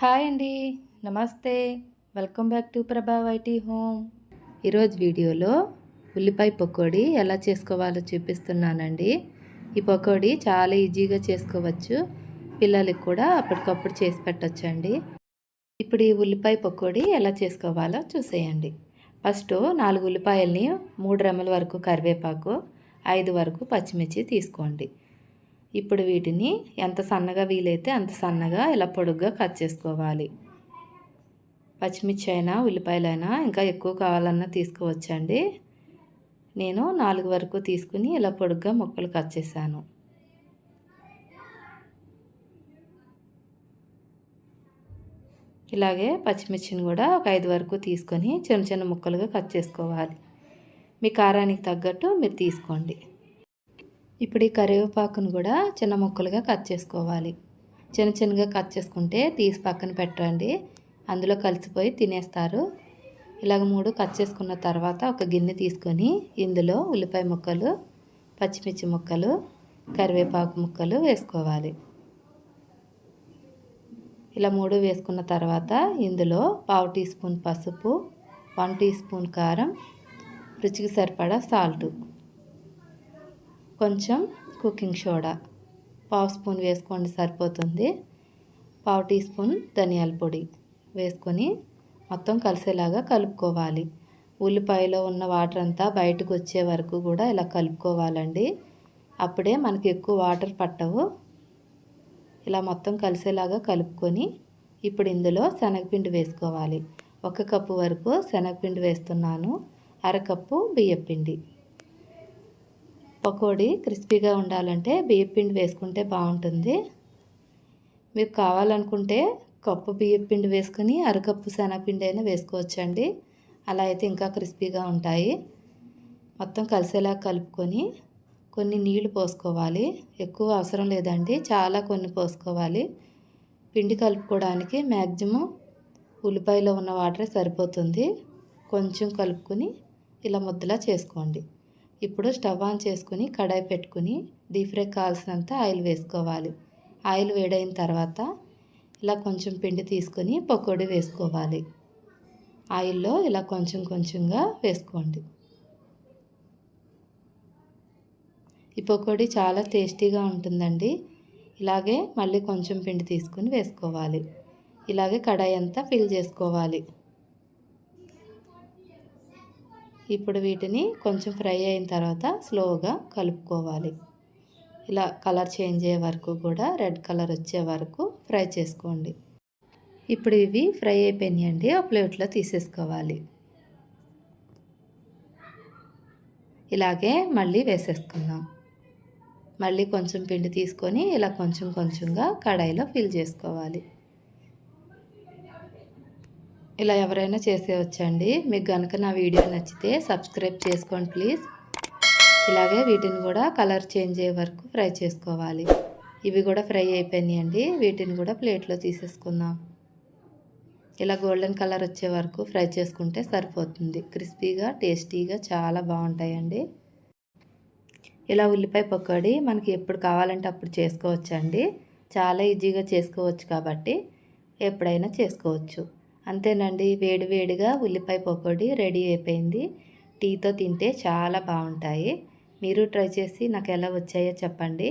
Hi అండి. నమస్తే. Welcome back to Prabha వైటీ హోమ్. ఈరోజు వీడియోలో ఉల్లిపాయ పకోడీ ఎలా చేసుకోవాలో చూపిస్తున్నానండి. ఈ పకోడీ చాలా ఈజీగా చేసుకోవచ్చు. పిల్లలకి కూడా అప్పటికప్పుడు చేసి పెట్టచ్చండి. ఇప్పుడు ఈ ఉల్లిపాయ పకోడీ ఎలా చేసుకోవాలో చూసేయండి. ఫస్ట్ నాలుగు ఉల్లిపాయల్ని మూడు రెమ్మల వరకు కరివేపాకు ఐదు వరకు పచ్చిమిర్చి తీసుకోండి. ఇప్పుడు వీటిని ఎంత సన్నగా వీలైతే అంత సన్నగా ఇలా పొడుగ్గా కట్ చేసుకోవాలి. పచ్చిమిర్చి అయినా ఉల్లిపాయలైనా ఇంకా ఎక్కువ కావాలన్నా తీసుకోవచ్చండి. నేను నాలుగు వరకు తీసుకుని ఇలా పొడుగ్గా ముక్కలు కట్ చేశాను. ఇలాగే పచ్చిమిర్చిని కూడా ఒక ఐదు వరకు తీసుకొని చిన్న చిన్న ముక్కలుగా కట్ చేసుకోవాలి. మీ కారానికి తగ్గట్టు మీరు తీసుకోండి. ఇప్పుడు ఈ కరివేపాకును కూడా చిన్న ముక్కలుగా కట్ చేసుకోవాలి. చిన్న చిన్నగా కట్ చేసుకుంటే తీసి పక్కన పెట్టండి. అందులో కలిసిపోయి తినేస్తారు. ఇలాగ మూడు కట్ చేసుకున్న తర్వాత ఒక గిన్నె తీసుకొని ఇందులో ఉల్లిపాయ ముక్కలు పచ్చిమిర్చి ముక్కలు కరివేపాకు ముక్కలు వేసుకోవాలి. ఇలా మూడు వేసుకున్న తర్వాత ఇందులో పావు టీ స్పూన్ పసుపు వన్ టీ స్పూన్ కారం రుచికి సరిపడా సాల్టు. కొంచెం కుకింగ్ సోడా. పావు స్పూన్ వేసుకోండి సరిపోతుంది. పావు టీ స్పూన్ ధనియాల పొడి వేసుకొని మొత్తం కలిసేలాగా కలుపుకోవాలి. ఉల్లిపాయలో ఉన్న వాటర్ అంతా బయటకు వచ్చే వరకు కూడా ఇలా కలుపుకోవాలండి. అప్పుడే మనకి ఎక్కువ వాటర్ పట్టవు. ఇలా మొత్తం కలిసేలాగా కలుపుకొని ఇప్పుడు ఇందులో శనగపిండి వేసుకోవాలి. ఒక కప్పు వరకు శనగపిండి వేస్తున్నాను. అరకప్పు బియ్యపిండి. పకోడీ క్రిస్పీగా ఉండాలంటే బియ్యపిండి వేసుకుంటే బాగుంటుంది. మీకు కావాలనుకుంటే కప్పు బియ్యపిండి వేసుకుని అరకప్పు శనగపిండి అయినా వేసుకోవచ్చండి. అలా అయితే ఇంకా క్రిస్పీగా ఉంటాయి. మొత్తం కలిసేలా కలుపుకొని కొన్ని నీళ్ళు పోసుకోవాలి. ఎక్కువ అవసరం లేదండి. చాలా కొన్ని పోసుకోవాలి. పిండి కలుపుకోవడానికి మ్యాక్సిమం ఉల్లిపాయలో ఉన్న వాటరే సరిపోతుంది. కొంచెం కలుపుకొని ఇలా ముద్దలా చేసుకోండి. ఇప్పుడు స్టవ్ ఆన్ చేసుకుని కడాయి పెట్టుకుని డీప్ ఫ్రై కావాల్సినంత ఆయిల్ వేసుకోవాలి. ఆయిల్ వేడైన తర్వాత ఇలా కొంచెం పిండి తీసుకొని పకోడీ వేసుకోవాలి. ఆయిల్లో ఇలా కొంచెం కొంచెంగా వేసుకోండి. ఈ పకోడీ చాలా టేస్టీగా ఉంటుందండి. ఇలాగే మళ్ళీ కొంచెం పిండి తీసుకుని వేసుకోవాలి. ఇలాగే కడాయి అంతా ఫిల్ చేసుకోవాలి. ఇప్పుడు వీటిని కొంచెం ఫ్రై అయిన తర్వాత స్లోగా కలుపుకోవాలి. ఇలా కలర్ చేంజ్ అయ్యే వరకు కూడా రెడ్ కలర్ వచ్చే వరకు ఫ్రై చేసుకోండి. ఇప్పుడు ఇవి ఫ్రై అయిపోయినాయండి ఒక ప్లేట్లో తీసేసుకోవాలి. ఇలాగే మళ్ళీ వేసేసుకుందాం. మళ్ళీ కొంచెం పిండి తీసుకొని ఇలా కొంచెం కొంచెంగా కడాయిలో ఫిల్ చేసుకోవాలి. ఇలా ఎవరైనా చేసేవచ్చండి మీకు కనుక నా వీడియో నచ్చితే సబ్స్క్రైబ్ చేసుకోండి ప్లీజ్. ఇలాగే వీటిని కూడా కలర్ చేంజ్ అయ్యే వరకు ఫ్రై చేసుకోవాలి. ఇవి కూడా ఫ్రై అయిపోయినాయండి. వీటిని కూడా ప్లేట్లో తీసేసుకుందాం. ఇలా గోల్డెన్ కలర్ వచ్చే వరకు ఫ్రై చేసుకుంటే సరిపోతుంది. క్రిస్పీగా టేస్టీగా చాలా బాగుంటాయండి. ఇలా ఉల్లిపాయ పకోడీ మనకి ఎప్పుడు కావాలంటే అప్పుడు చేసుకోవచ్చండి. చాలా ఈజీగా చేసుకోవచ్చు కాబట్టి ఎప్పుడైనా చేసుకోవచ్చు. అంతేనండి వేడి వేడిగా ఉల్లిపాయ పకోడీ రెడీ అయిపోయింది. టీతో తింటే చాలా బాగుంటాయి. మీరు ట్రై చేసి నాకు ఎలా వచ్చాయో చెప్పండి.